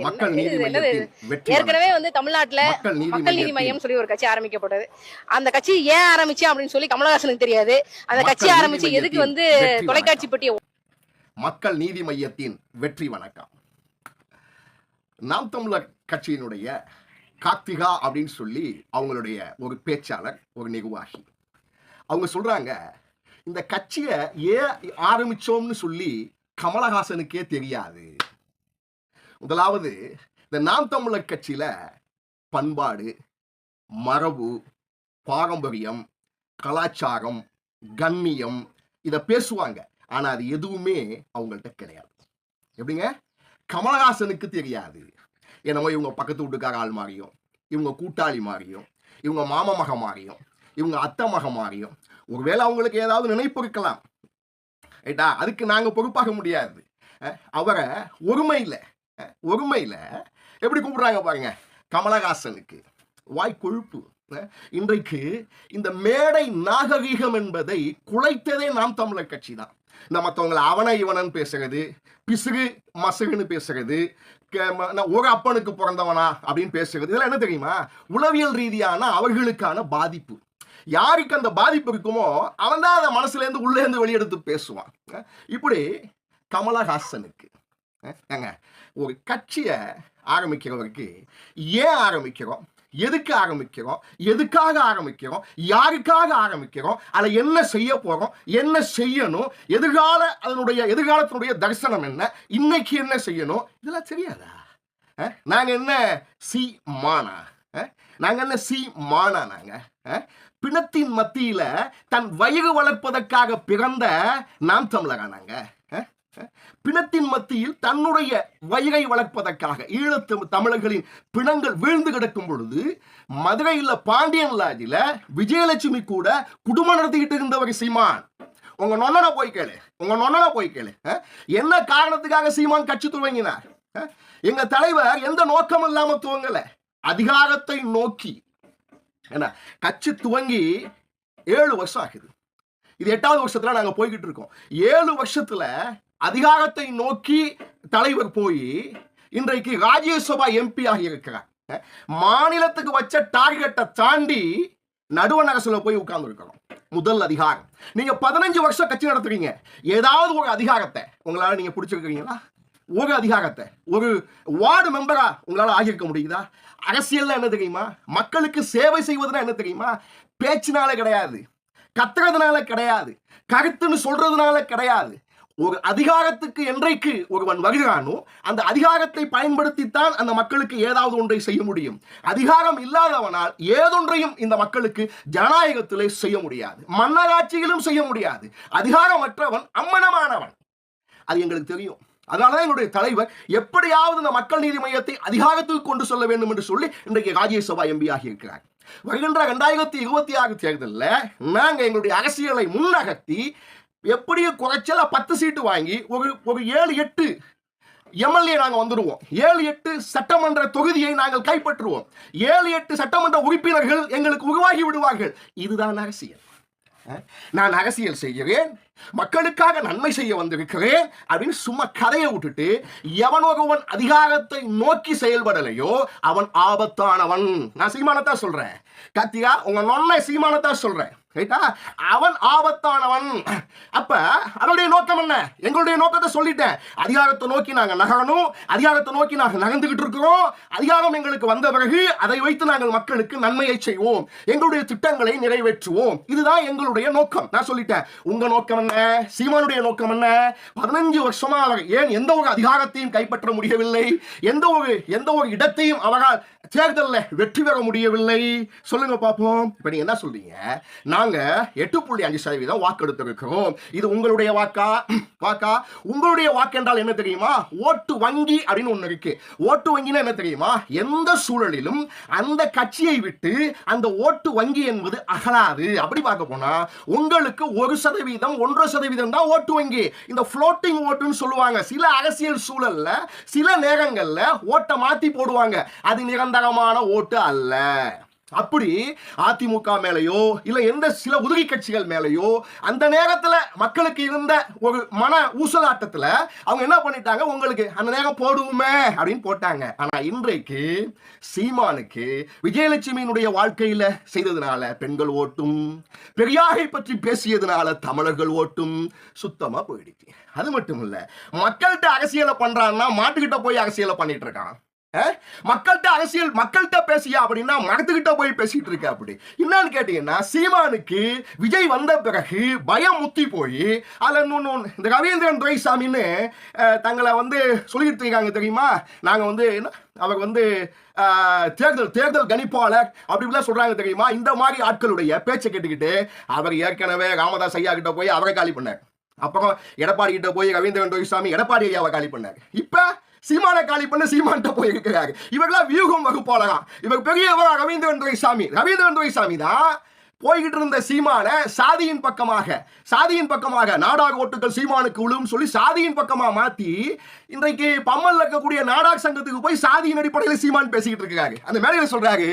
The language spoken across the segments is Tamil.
மக்கள் ஏற்கனவே வந்து தமிழ்நாட்டுல மக்கள் நீதி மையம் சொல்லி ஒரு கட்சி ஆரம்பிக்கப்பட்டது. அந்த கட்சி ஏன் ஆரம்பிச்சு அப்படின்னு சொல்லி கமலஹாசனுக்கு தெரியாது. அந்த கட்சி ஆரம்பிச்சு எதுக்கு வந்து தொலைக்காட்சி பெட்டியை மக்கள் நீதி மையத்தின் வெற்றி வணக்கம். நாம் தமிழர் கட்சியினுடைய கார்த்திகா அப்படின்னு சொல்லி அவங்களுடைய ஒரு பேச்சாளர் ஒரு நிர்வாகி. அவங்க சொல்றாங்க இந்த கட்சியை ஏன் ஆரம்பிச்சோம்னு சொல்லி கமலஹாசனுக்கே தெரியாது. முதலாவது இந்த நாம் தமிழர் கட்சியில பண்பாடு மரபு பாரம்பரியம் கலாச்சாரம் கண்ணியம் இதை பேசுவாங்க. ஆனா அது எதுவுமே அவங்கள்ட்ட கிடையாது. எப்படிங்க? கமலஹாசனுக்கு தெரியாது. என்னமோ இவங்க பக்கத்து வீட்டுக்கார ஆள் மாறியும் இவங்க கூட்டாளி மாறியும் இவங்க மாமமக மாறியும் இவங்க அத்தை மக மாறியும். ஒருவேளை அவங்களுக்கு ஏதாவது நினைப்பு இருக்கலாம். ரைட்டா? அதுக்கு நாங்கள் பொறுப்பாக முடியாது. அவரை ஒருமை இல்லை. ஒருமையில் எப்படி கூப்பிட்றாங்க பாருங்க? கமலஹாசனுக்கு. வாய் கொழுப்பு. இன்றைக்கு இந்த மேடை நாகரீகம் என்பதை குலைத்ததே நாம் தமிழர் கட்சி தான். இந்த மற்றவங்களை அவனை இவனன்னு பேசுறது பிசுகு மசுகுன்னு பேசுறது க- ம- நான் ஒரு அப்பனுக்கு பிறந்தவனா அப்படின்னு பேசுறது இதெல்லாம் என்ன தெரியுமா? உளவியல் ரீதியான அவர்களுக்கான பாதிப்பு. யாருக்கு அந்த பாதிப்பு இருக்குமோ அவன் தான் அதை மனசுலேருந்து உள்ளேருந்து உள்ளே இருந்து வெளியெடுத்து பேசுவான். இப்படி கமலஹாசனுக்கு. ஏங்க ஒரு கட்சியை ஆரம்பிக்கிறவருக்கு ஏன் ஆரம்பிக்கிறோம்? எதுக்கு ஆரம்பிக்கிறோம்? எதுக்காக ஆரம்பிக்கிறோம்? யாருக்காக ஆரம்பிக்கிறோம்? அதில் என்ன செய்ய போகிறோம் என்ன செய்யணும்? எதிர்கால அதனுடைய எதிர்காலத்தினுடைய தரிசனம் என்ன? இன்னைக்கு என்ன செய்யணும்? இதெல்லாம் தெரியாதா? நாங்கள் என்ன சி மானா? நாங்கள் என்ன சி மானா நாங்கள் பிணத்தின் மத்தியில் தன் வயிறு வளர்ப்பதற்காக பிறந்த நாம் தமிழகா நாங்கள் பிணத்தின் மத்தியில் தன்னுடைய வயிறை வளர்ப்பதற்காக ஈழத்து தமிழர்களின் பிணங்கள் வீழ்ந்து கிடக்கும் பொழுது மதுரையில் பாண்டியன் லாஜில விஜயலட்சுமி கூட குடும்பம் நடத்திக்கிட்டு இருந்தவர் சீமான். உங்க நொன்னனை போய் கேளு. உங்க நொன்னனை போய் கேளு. என்ன காரணத்துக்காக சீமான் கட்சி துவங்கினார்? எங்க தலைவர் எந்த நோக்கம் இல்லாம துவங்கல. அதிகாரத்தை நோக்கி. என்ன கட்சி துவங்கி ஏழு வருஷம் ஆகுது. இது எட்டாவது வருஷத்துல நாங்க போய்கிட்டு இருக்கோம். ஏழு வருஷத்துல அதிகாரத்தை நோக்கி தலைவர் போய் இன்றைக்கு ராஜ்யசபா எம்பி ஆகி இருக்கிறார். மாநிலத்துக்கு வச்ச டார்கெட்டை தாண்டி நடுவண் அரசுல போய் உட்கார்ந்து இருக்கணும் முதல் அதிகாரம். நீங்க பதினஞ்சு வருஷம் கட்சி நடத்துறீங்க. ஏதாவது ஒரு அதிகாரத்தை உங்களால நீங்க பிடிச்சிருக்கிறீங்களா? ஒரு அதிகாரத்தை. ஒரு வார்டு மெம்பரா உங்களால ஆகியிருக்க முடியுதா? அரசியல்ல என்ன தெரியுமா? மக்களுக்கு சேவை செய்வதுனா என்ன தெரியுமா? பேச்சினால கிடையாது. கத்துறதுனால கிடையாது. கருத்துன்னு சொல்றதுனால கிடையாது. ஒரு அதிகாரத்துக்கு என்றைக்கு ஒருவன் வருகிறானோ அந்த அதிகாரத்தை பயன்படுத்தித்தான் அந்த மக்களுக்கு ஏதாவது ஒன்றை செய்ய முடியும். அதிகாரம் இல்லாதவனால் ஏதொன்றையும் இந்த மக்களுக்கு ஜனநாயகத்திலே செய்ய முடியாது. மன்னராட்சியிலும் செய்ய முடியாது. அதிகாரமற்றவன் அம்மனமானவன். அது எங்களுக்கு தெரியும். அதனாலதான் என்னுடைய தலைவர் எப்படியாவது இந்த மக்கள் நீதி மையத்தை அதிகாரத்துக்கு கொண்டு செல்ல வேண்டும் என்று சொல்லி இன்றைக்கு ராஜ்யசபா எம்பி ஆகியிருக்கிறார். வருகின்ற ரெண்டாயிரத்தி இருபத்தி ஆறு தேர்தலில் நாங்கள் எங்களுடைய அரசியலை முன்னகர்த்தி எப்படியும் குறைச்சல பத்து சீட்டு வாங்கி ஒரு ஒரு ஏழு எட்டு எம்எல்ஏ நாங்கள் வந்துடுவோம் ஏழு எட்டு சட்டமன்ற தொகுதியை நாங்கள் கைப்பற்றுவோம். ஏழு எட்டு சட்டமன்ற உறுப்பினர்கள் எங்களுக்கு உருவாகி விடுவார்கள். இதுதான் அரசியல். நான் அரசியல் செய்கிறேன். மக்களுக்காக நன்மை செய்ய வந்திருக்கிறேன் அப்படின்னு சும்மா கதையை விட்டுட்டு எவன் ஒருவன் அதிகாரத்தை நோக்கி செயல்படலையோ அவன் ஆபத்தானவன். நான் சீமானத்தான் சொல்றேன். கத்தியா உங்க நொன்னை சீமானத்தான் சொல்றேன். ரைட்டா அவன் ஆபத்தானவன். அப்ப அவனுடைய நோக்கம் என்ன? எங்களுடைய நோக்கத்தை சொல்லிட்டேன். அதிகாரத்தை நோக்கி நாங்க நகரணும். அதிகாரத்தை நோக்கி நாங்கள் நகர்ந்துகிட்டு இருக்கிறோம். அதிகாரம் எங்களுக்கு வந்த பிறகு அதை வைத்து நாங்கள் மக்களுக்கு நன்மையை செய்வோம். எங்களுடைய திட்டங்களை நிறைவேற்றுவோம். இதுதான் எங்களுடைய நோக்கம். நான் சொல்லிட்டேன். உங்க நோக்கம் என்ன? சீமானுடைய நோக்கம் என்ன? பதினஞ்சு வருஷமா அவர் ஏன் எந்த ஒரு அதிகாரத்தையும் கைப்பற்ற முடியவில்லை? எந்த ஒரு எந்த ஒரு இடத்தையும் அவரால் தேர்தலில் வெற்றி பெற முடியவில்லை? சொல்லுங்க பார்ப்போம் இப்ப நீங்க என்ன சொல்றீங்க? நான் நாங்க எட்டு புள்ளி அஞ்சு சதவீதம் வாக்கெடுத்திருக்கிறோம். இது உங்களுடைய வாக்கா? வாக்கா? உங்களுடைய வாக்கு என்றால் என்ன தெரியுமா? ஓட்டு வங்கி அப்படின்னு ஒண்ணு இருக்கு. ஓட்டு வங்கினா என்ன தெரியுமா? எந்த சூழலிலும் அந்த கட்சியை விட்டு அந்த ஓட்டு வங்கி என்பது அகலாது. அப்படி பார்க்க போனா உங்களுக்கு ஒரு சதவீதம் ஒன்றரை சதவீதம் தான் ஓட்டு வங்கி. இந்த ஃப்ளோட்டிங் ஓட்டுன்னு சொல்லுவாங்க. சில அரசியல் சூழல்ல சில நேரங்கள்ல ஓட்டை மாத்தி போடுவாங்க. அது நிரந்தரமான ஓட்டு அல்ல. அப்படி அதிமுக மேலேயோ இல்ல எந்த சில உதவி கட்சிகள் மேலேயோ அந்த நேரத்துல மக்களுக்கு இருந்த ஒரு மன ஊசலாட்டத்துல அவங்க என்ன பண்ணிட்டாங்க? உங்களுக்கு அந்த நேரம் போடுவோமே அப்படின்னு போட்டாங்க. ஆனா இன்றைக்கு சீமானுக்கு விஜயலட்சுமியினுடைய வாழ்க்கையில செய்ததுனால பெண்கள் ஓட்டும் பெரியாரை பற்றி பேசியதுனால தமிழர்கள் ஓட்டும் சுத்தமா போயிடுச்சு. அது மட்டும் இல்லை மக்கள்கிட்ட அரசியலை பண்றான்னா மாட்டுக்கிட்ட போய் அரசியலை பண்ணிட்டு இருக்கான். மக்கள்கிட்ட அரசியல் மக்கள்கிட்ட பேசியா அப்படின்னா மரத்துக்கிட்ட போய் பேசிட்டு இருக்க அப்படி. என்னன்னு கேட்டீங்கன்னா சீமானுக்கு விஜய் வந்த பிறகு பயம் முத்தி போய் அதில் இன்னொன்று இந்த ரவீந்திரன் துரைசாமின்னு தங்களை வந்து சொல்லிட்டு இருக்காங்க தெரியுமா? நாங்கள் வந்து என்ன அவர் வந்து தேர்தல் தேர்தல் கணிப்பாளர் அப்படி இப்படிலாம் சொல்கிறாங்க தெரியுமா? இந்த மாதிரி ஆட்களுடைய பேச்சை கேட்டுக்கிட்டு அவர் ஏற்கனவே ராமதாஸ் ஐயா கிட்ட போய் அவரை காலி பண்ணார். அப்புறம் எடப்பாடி கிட்ட போய் ரவீந்திரன் துரைசாமி எடப்பாடி ஐயாவை காலி பண்ணார். இப்போ சீமானை காலி பண்ண சீமான்ட்ட போய் இருக்கிறாரு. இவர்களாம் வியூகம் வகுப்பாளராம் இவர் பெரியவர் ரவீந்திரன் துரைசாமி ரவீந்திரன் துரைசாமி தான் போய்கிட்டு இருந்த சீமான சாதியின் பக்கமாக சாதியின் பக்கமாக நாடாக ஓட்டுகள் சீமானுக்கு விழும் சொல்லி சாதியின் பக்கமா மாத்தி இன்றைக்கு பம்மல் இருக்கக்கூடிய நாடார் சங்கத்துக்கு போய் சாதியின் அடிப்படையில் சீமான் பேசிக்கிட்டு இருக்காரு அந்த மேடையில் சொல்றாரு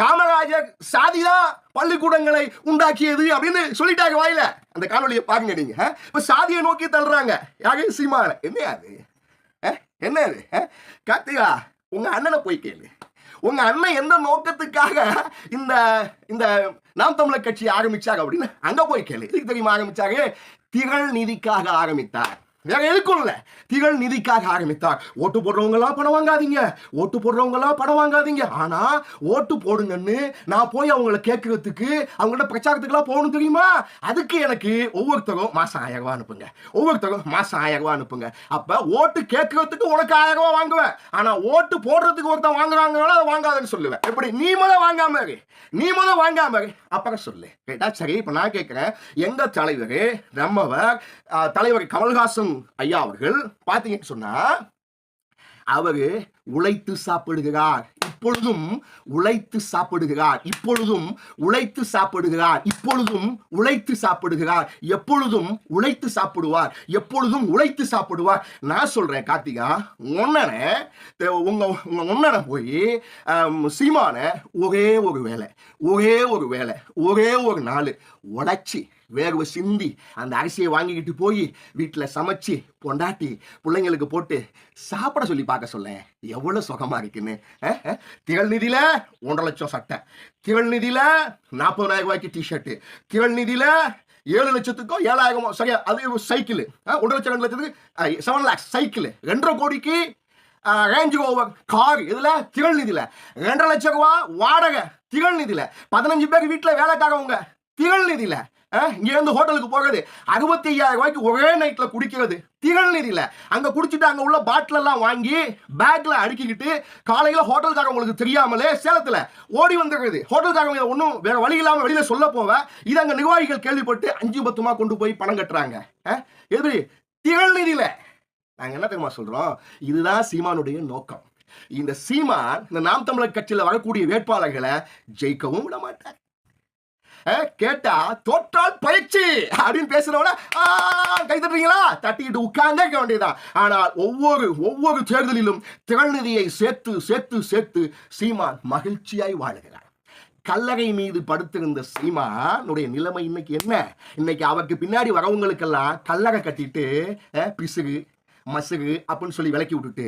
காமராஜர் சாதிதான் பள்ளிக்கூடங்களை உண்டாக்கியது? அப்படின்னு சொல்லிட்டாங்க வாயில. அந்த காணொலியை பாருங்க நீங்க. இப்ப சாதியை நோக்கி தள்ளுறாங்க. யாரு? சீமான. என்ன அது? என்ன அது கார்த்திகா உங்க அண்ணனை போய் கேளு. உங்க அண்ணன் எந்த நோக்கத்துக்காக இந்த இந்த நாம் தமிழர் கட்சி ஆரம்பிச்சாங்க அப்படின்னு அங்க போய் கேளு. இதுக்கு தெரியுமா ஆரம்பிச்சாங்க திகழ் நிதிக்காக ஆரம்பித்தார். வேற எதுக்கும் திகழ் நிதிக்காக ஆரம்பித்தார். ஓட்டு போடுறவங்களாம் பணம் வாங்காதீங்க. ஓட்டு போடுறவங்களாம் பணம் வாங்காதீங்க. ஆனா ஓட்டு போடுங்கன்னு நான் போய் அவங்கள கேட்கறதுக்கு அவங்கள்ட்ட பிரச்சாரத்துக்குலாம் போகணும் தெரியுமா? அதுக்கு எனக்கு ஒவ்வொருத்தரும் மாசம் ஆயிரம் ரூபா அனுப்புங்க. ஒவ்வொருத்தரும் மாசம் ஆயிரம் ரூபா அனுப்புங்க. அப்ப ஓட்டு கேட்கறதுக்கு உனக்கு ஆயிரம் ரூபா வாங்குவேன். ஆனா ஓட்டு போடுறதுக்கு ஒருத்தன் வாங்குறாங்களோ அதை வாங்காதன்னு சொல்லுவேன். எப்படி? நீ முத வாங்காம நீ முத வாங்காம அப்புறம் சொல்லு. கேட்டா சரி இப்ப நான் கேட்கிறேன். எங்க தலைவர்? நம்மவர் தலைவர் கமல்ஹாசன் ஐயா அவர்கள் பார்த்தீங்கன்னு சொன்னா அவரு உழைத்து சாப்பிடுகிறார். இப்பொழுதும் உழைத்து சாப்பிடுகிறார். இப்பொழுதும் உழைத்து சாப்பிடுகிறார். இப்பொழுதும் உழைத்து சாப்பிடுகிறார். எப்பொழுதும் உழைத்து சாப்பிடுவார். எப்பொழுதும் உழைத்து சாப்பிடுவார். நான் சொல்றேன் கார்த்திகா ஒன்னனை உங்க உங்க ஒன்னனை போய் சீமான ஒரே ஒரு வேலை ஒரே ஒரு வேலை ஒரே ஒரு நாள் உடைச்சி வேர்வை சிந்தி அந்த அரிசியை வாங்கிக்கிட்டு போய் வீட்டில் சமைச்சு பொண்டாட்டி பிள்ளைங்களுக்கு போட்டு சாப்பிட சொல்லி பார்க்க சொல்லேன் எவ்வளோ சுகமா இருக்குன்னு? அஹ், திகழ் நிதியில ஒன்றரை லட்சம் சட்டை. திகழ் நிதியில நாற்பதாயிரம் ரூபாய்க்கு டிஷர்ட்டு திகழ் நிதியில ஏழு லட்சத்துக்கும் ஏழாயிரமோ சரியா? அது ஒரு சைக்கிள் ஒன்றரை லட்சம் ரெண்டு லட்சத்துக்கு செவன் லேக்ஸ் சைக்கிள் ரெண்டரை கோடிக்கு ரேஞ்ச் ஓவர் கார் இதுல திகழ் நிதியில. ரெண்டரை லட்சம் ரூபா வாடகை திகழ் நிதியில. பதினஞ்சு பேர் வீட்டுல வேலைக்காரவங்க. திகழ் இங்கேருந்து ஹோட்டலுக்கு போகிறது அறுபத்தி ஐயாயிரம் ரூபாய்க்கு ஒரே நைட்டில் குடிக்கிறது. திகழ் நிதியில அங்கே குடிச்சிட்டு அங்கே உள்ள பாட்டிலெல்லாம் வாங்கி பேக்கில் அடுக்கிக்கிட்டு காலையில் ஹோட்டல்காரவங்களுக்கு தெரியாமலே சேலத்தில் ஓடி வந்துடுறது ஹோட்டல்காரவங்க ஒன்றும் வேறு வழி இல்லாமல் வெளியில் சொல்ல போவ. இது அங்கே நிர்வாகிகள் கேள்விப்பட்டு அஞ்சு பத்துமா கொண்டு போய் பணம் கட்டுறாங்க. அஹ், எப்படி திகழ் நிதியில நாங்கள் என்ன தெரியுமா சொல்கிறோம் இதுதான் சீமானுடைய நோக்கம். இந்த சீமான் இந்த நாம் தமிழர் கட்சியில் வரக்கூடிய வேட்பாளர்களை ஜெயிக்கவும் விட மாட்டார். கேட்டா தோற்றால் பயிற்சி அப்படின்னு பேசுறவன கை தட்டுறீங்களா? தட்டிக்கிட்டு உட்கார்ந்தே இருக்க வேண்டியதுதான். ஆனால் ஒவ்வொரு ஒவ்வொரு தேர்தலிலும் திறநிதியை சேர்த்து சேர்த்து சேர்த்து சீமான் மகிழ்ச்சியாய் வாழுகிறார். கல்லறை மீது படுத்திருந்த சீமானுடைய நிலைமை இன்னைக்கு என்ன? இன்னைக்கு அவருக்கு பின்னாடி வரவங்களுக்கெல்லாம் கல்லறை கட்டிட்டு பிசுகு மசுகு அப்படின்னு சொல்லி விலக்கி விட்டுட்டு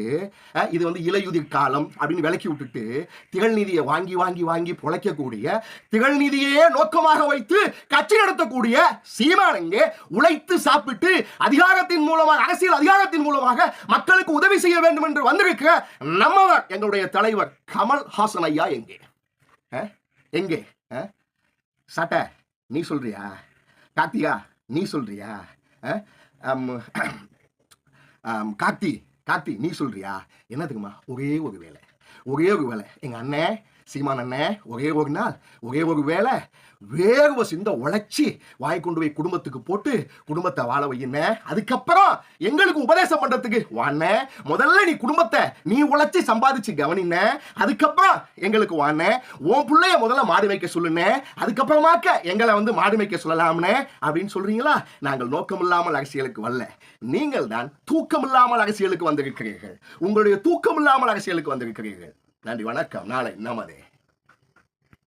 இது வந்து இலையுதிர் காலம் அப்படின்னு விலக்கி விட்டுட்டு திகழ்நிதியை வாங்கி வாங்கி வாங்கி பொழைக்கக்கூடிய திகழ்நிதியே நோக்கமாக வைத்து கட்சி நடத்தக்கூடிய சீமானங்க உழைத்து சாப்பிட்டு அதிகாரத்தின் மூலமாக அரசியல் அதிகாரத்தின் மூலமாக மக்களுக்கு உதவி செய்ய வேண்டும் என்று வந்திருக்க நம்மவர் எங்களுடைய தலைவர் கமல் ஹாசன் ஐயா எங்கே? எங்கே? அஹ்? சட்டை நீ சொல்றியா? கார்த்திகா நீ சொல்றியா? கார்த்தி கார்த்தி நீ சொல்றியா? என்னதுக்குமா? ஒரே ஒரு வேலை ஒரே ஒரு வேலை எங்கள் அண்ணன் சீமான் அண்ணன் ஒரே ஒரு நாள் ஒரே ஒரு வேலை வேர்வை சிந்த உழைச்சி வாய் கொண்டு போய் குடும்பத்துக்கு போட்டு குடும்பத்தை வாழ வையின அதுக்கப்புறம் எங்களுக்கு உபதேசம் பண்றதுக்கு வாண்ண. முதல்ல நீ குடும்பத்தை நீ உழைச்சி சம்பாதிச்சு கவனின அதுக்கப்புறம் எங்களுக்கு வாண்ண. உன் பிள்ளைய முதல்ல மாடு மேய்க்க சொல்லுன அதுக்கப்புறமாக்க எங்களை வந்து மாடு மேய்க்க சொல்லலாம்னே அப்படின்னு சொல்றீங்களா? நாங்கள் நோக்கம் இல்லாமல் அரசியலுக்கு வரல. நீங்கள் தான் தூக்கம் இல்லாமல் அரசியலுக்கு வந்திருக்கிறீர்கள். உங்களுடைய தூக்கம் இல்லாமல் அரசியலுக்கு வந்திருக்கிறீர்கள். நன்றி வணக்கம். நாளை நமதே.